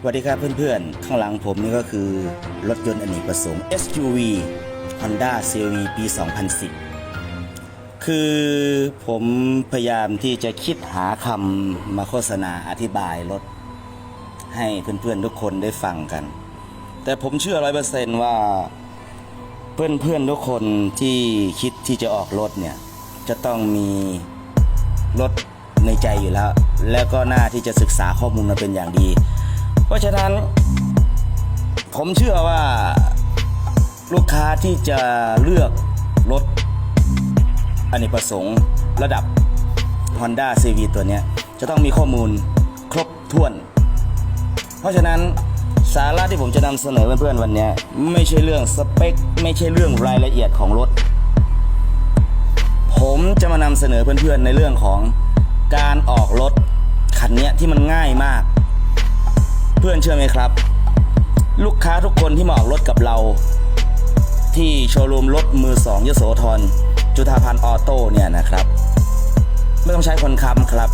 สวัสดีครับเพื่อนๆ ข้างหลังผมนี่ก็คือ รถยนต์อเนกประสงค์ SUV Honda CRV ปี 2010 คือผมพยายามที่จะคิดหาคำมาโฆษณาอธิบายรถ ให้เพื่อนๆ ทุกคนได้ฟังกัน แต่ผมเชื่อร้อยเปอร์เซนต์ว่า เพื่อนๆ ทุกคนที่คิดที่จะออกรถเนี่ย จะต้องมีรถในใจอยู่แล้ว แล้วก็น่าที่จะศึกษาข้อมูลมาเป็นอย่างดี เพราะฉะนั้น ผมเชื่อว่าลูกค้าที่จะเลือกรถอเนกประสงค์ระดับ Honda CV ตัวนี้จะต้องมีข้อมูลครบถ้วน เพราะฉะนั้นสาระที่ผมจะนำเสนอเพื่อนๆวันนี้ไม่ใช่เรื่องสเปค ไม่ใช่เรื่องรายละเอียดของรถ ผมจะมานำเสนอเพื่อนๆในเรื่องของการออกรถคันนี้ที่มันง่ายมาก เพื่อนเชื่อไหมครับ ลูกค้าทุกคนที่มาออกรถกับเรา ที่โชว์รูมรถมือสองยโสธรจุฑาพันธ์ออโต้เนี่ยนะครับ ไม่ต้องใช้คนค้ำครับ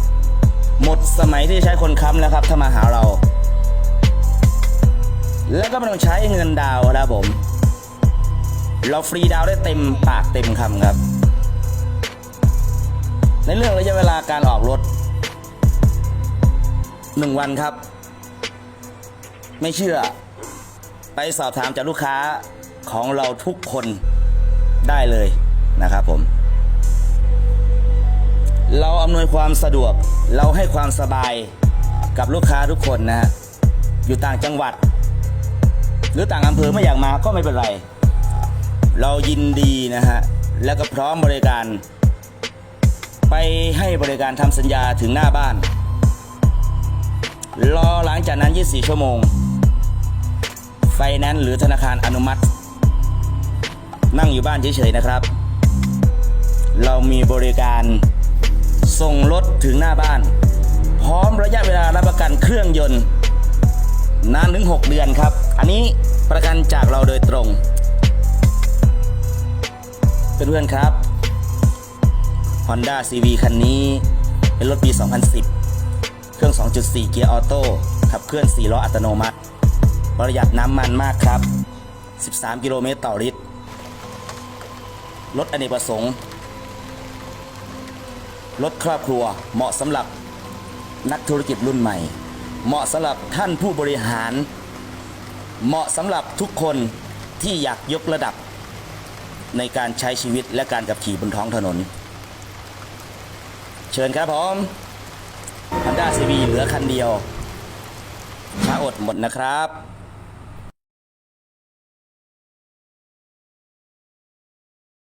หมดสมัยที่ใช้คนค้ำแล้วครับ ถ้ามาหาเรา แล้วก็ไม่ต้องใช้เงินดาวนะครับผม เราฟรีดาวได้เต็มปากเต็มคำครับ ในเรื่องระยะเวลาการออกรถหนึ่งวันครับ ไม่เชื่อ ไปสอบถามจากลูกค้าของเราทุกคนได้เลยนะครับผม เราอำนวยความสะดวกเราให้ความสบายกับลูกค้าทุกคนนะฮะอยู่ต่างจังหวัด หรือต่างอำเภอไม่อยากมาก็ไม่เป็นไร เรายินดีนะฮะแล้วก็พร้อมบริการ ไปให้บริการทำสัญญาถึงหน้าบ้าน รอหลังจากนั้น 24 ชั่วโมง ไฟแนนซ์หรือธนาคารอนุมัติ นั่งอยู่บ้านเฉยๆนะครับ เรามีบริการส่งรถถึงหน้าบ้าน พร้อมระยะเวลารับประกันเครื่องยนต์ นานถึง 6 เดือนครับ อันนี้ประกันจากเราโดยตรง เพื่อนๆครับ Honda CV คันนี้เป็นรถปี 2010 เครื่อง 2.4 เกียร์ออโต้ขับเคลื่อน 4 ล้ออัตโนมัติ ประหยัดน้ำมันมากครับ 13 กิโลเมตรต่อลิตร รถอเนกประสงค์ รถครอบครัวเหมาะสำหรับนักธุรกิจรุ่นใหม่ เหมาะสำหรับท่านผู้บริหาร เหมาะสำหรับทุกคนที่อยากยกระดับ ในการใช้ชีวิตและการขับขี่บนท้องถนน เชิญครับผม Honda CV เหลือคันเดียวช้าอดหมดนะครับ